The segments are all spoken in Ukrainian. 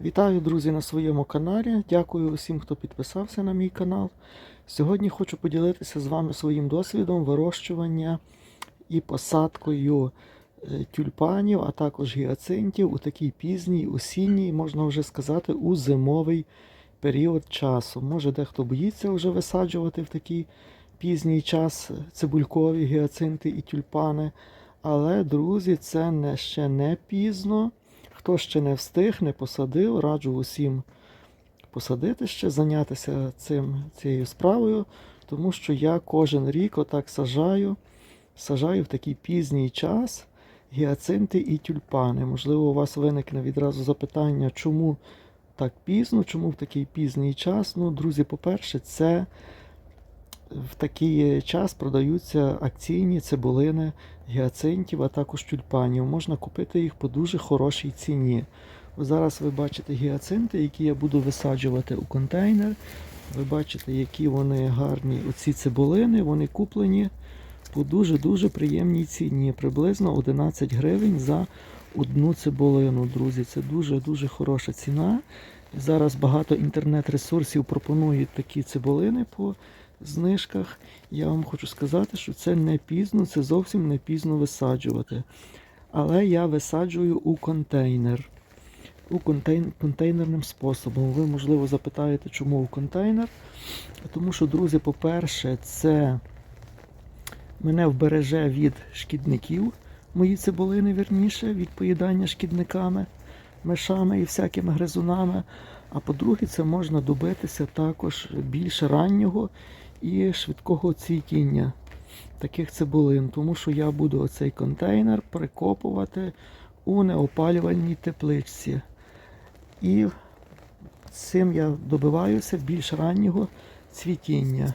Вітаю, друзі, на своєму каналі. Дякую усім, хто підписався на мій канал. Сьогодні хочу поділитися з вами своїм досвідом вирощування і посадкою е, тюльпанів, а також гіацинтів у такий пізній, осінній, можна вже сказати, у зимовий період часу. Може, дехто боїться вже висаджувати в такий пізній час цибулькові гіацинти і тюльпани. Але, друзі, це не, ще не пізно. Хто ще не встиг, не посадив, раджу усім посадити ще, зайнятися цим, цією справою, тому що я кожен рік отак сажаю, сажаю в такий пізній час гіацинти і тюльпани. Можливо, у вас виникне відразу запитання, чому так пізно, чому в такий пізній час. Ну, друзі, по-перше, це в такий час продаються акційні цибулини гіацинтів, а також тюльпанів. Можна купити їх по дуже хорошій ціні. Зараз ви бачите гіацинти, які я буду висаджувати у контейнер. Ви бачите, які вони гарні оці цибулини, вони куплені по дуже-дуже приємній ціні. Приблизно 11 гривень за одну цибулину, друзі. Це дуже-дуже хороша ціна. Зараз багато інтернет-ресурсів пропонують такі цибулини по знижках. Я вам хочу сказати, що це не пізно, це зовсім не пізно висаджувати. Але я висаджую у контейнер. У контейн... контейнерним способом. Ви, можливо, запитаєте, чому у контейнер. Тому що, друзі, по-перше, це мене вбереже від шкідників, мої цибулини, вірніше, від поїдання шкідниками, мишами і всякими гризунами. А по-друге, це можна добитися також більш раннього і швидкого цвітіння таких цибулин, тому що я буду оцей контейнер прикопувати у неопалювальній тепличці. І цим я добиваюся більш раннього цвітіння.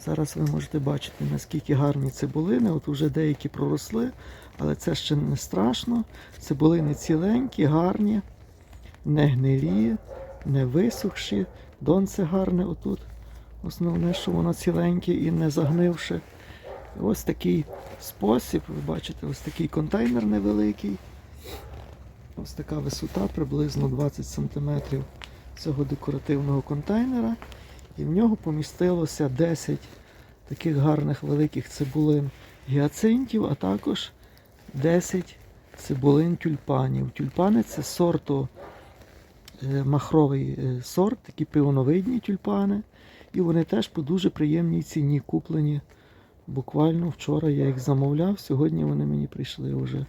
Зараз ви можете бачити, наскільки гарні цибулини. От уже деякі проросли, але це ще не страшно. Цибулини ціленькі, гарні, не гнилі, не висохші. Донце гарне отут. Основне, що воно ціленьке і не загнивши. Ось такий спосіб, ви бачите, ось такий контейнер невеликий. Ось така висота, приблизно 20 см цього декоративного контейнера. І в нього помістилося 10 таких гарних великих цибулин гіацинтів, а також 10 цибулин тюльпанів. Тюльпани це сорту е, махровий е, сорт, такі пивоновидні тюльпани. І вони теж по дуже приємній ціні куплені. Буквально вчора я їх замовляв, сьогодні вони мені прийшли вже.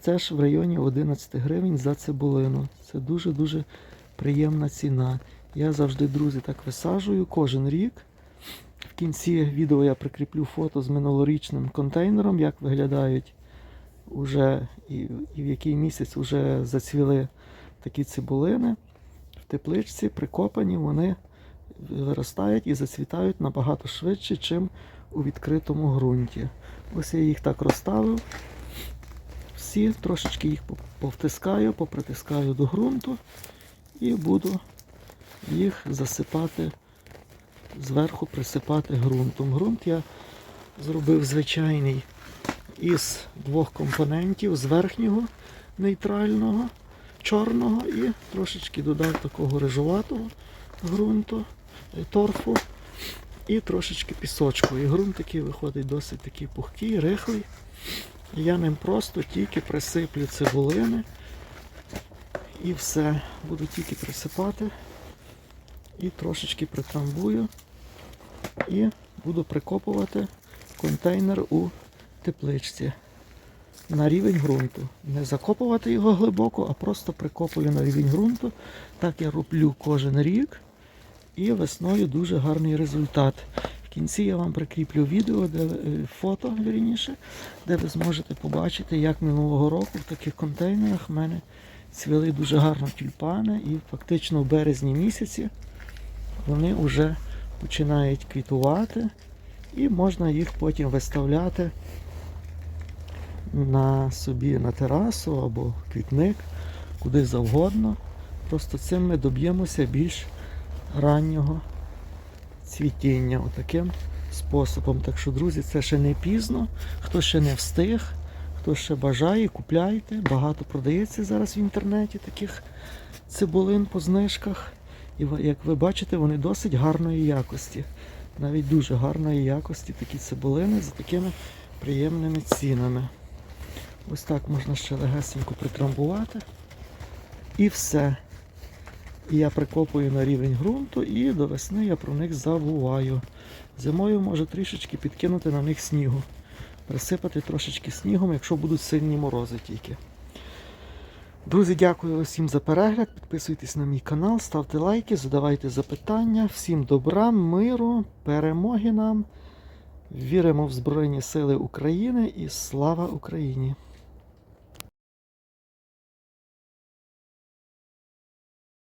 Це ж в районі 11 гривень за цибулину. Це дуже-дуже приємна ціна. Я завжди, друзі, так висаджую кожен рік. В кінці відео я прикріплю фото з минулорічним контейнером, як виглядають уже і, в який місяць вже зацвіли такі цибулини. В тепличці прикопані, вони виростають і зацвітають набагато швидше, ніж у відкритому ґрунті. Ось я їх так розставив. Всі трошечки їх повтискаю, попритискаю до ґрунту і буду їх засипати, зверху присипати ґрунтом. Ґрунт я зробив звичайний із двох компонентів, з верхнього нейтрального, чорного і трошечки додав такого рижуватого ґрунту, торфу і трошечки пісочку. І ґрунт такий виходить досить такий пухкий, рихлий. Я ним просто тільки присиплю цибулини і все. Буду тільки присипати і трошечки притрамбую і буду прикопувати контейнер у тепличці на рівень ґрунту. Не закопувати його глибоко, а просто прикопую на рівень ґрунту. Так я роблю кожен рік. І весною дуже гарний результат. В кінці я вам прикріплю відео, де е, фото вірніше, де ви зможете побачити, як минулого року в таких контейнерах в мене цвіли дуже гарно тюльпани. І фактично в березні місяці вони вже починають квітувати. І можна їх потім виставляти на собі на терасу або квітник, куди завгодно. Просто цим ми доб'ємося більш раннього цвітіння отаким способом. Так що, друзі, це ще не пізно. Хто ще не встиг, Хто ще бажає, купляйте. Багато продається зараз в інтернеті таких цибулин по знижках. І як ви бачите, вони досить гарної якості. Навіть дуже гарної якості такі цибулини за такими приємними цінами. Ось так можна ще легесенько притрамбувати. І все. І я прикопую на рівень ґрунту і до весни я про них забуваю. Зимою можу трішечки підкинути на них снігу. Присипати трошечки снігом, якщо будуть сильні морози тільки. Друзі, дякую усім за перегляд. Підписуйтесь на мій канал, ставте лайки, задавайте запитання. Всім добра, миру, перемоги нам. Віримо в Збройні Сили України і слава Україні!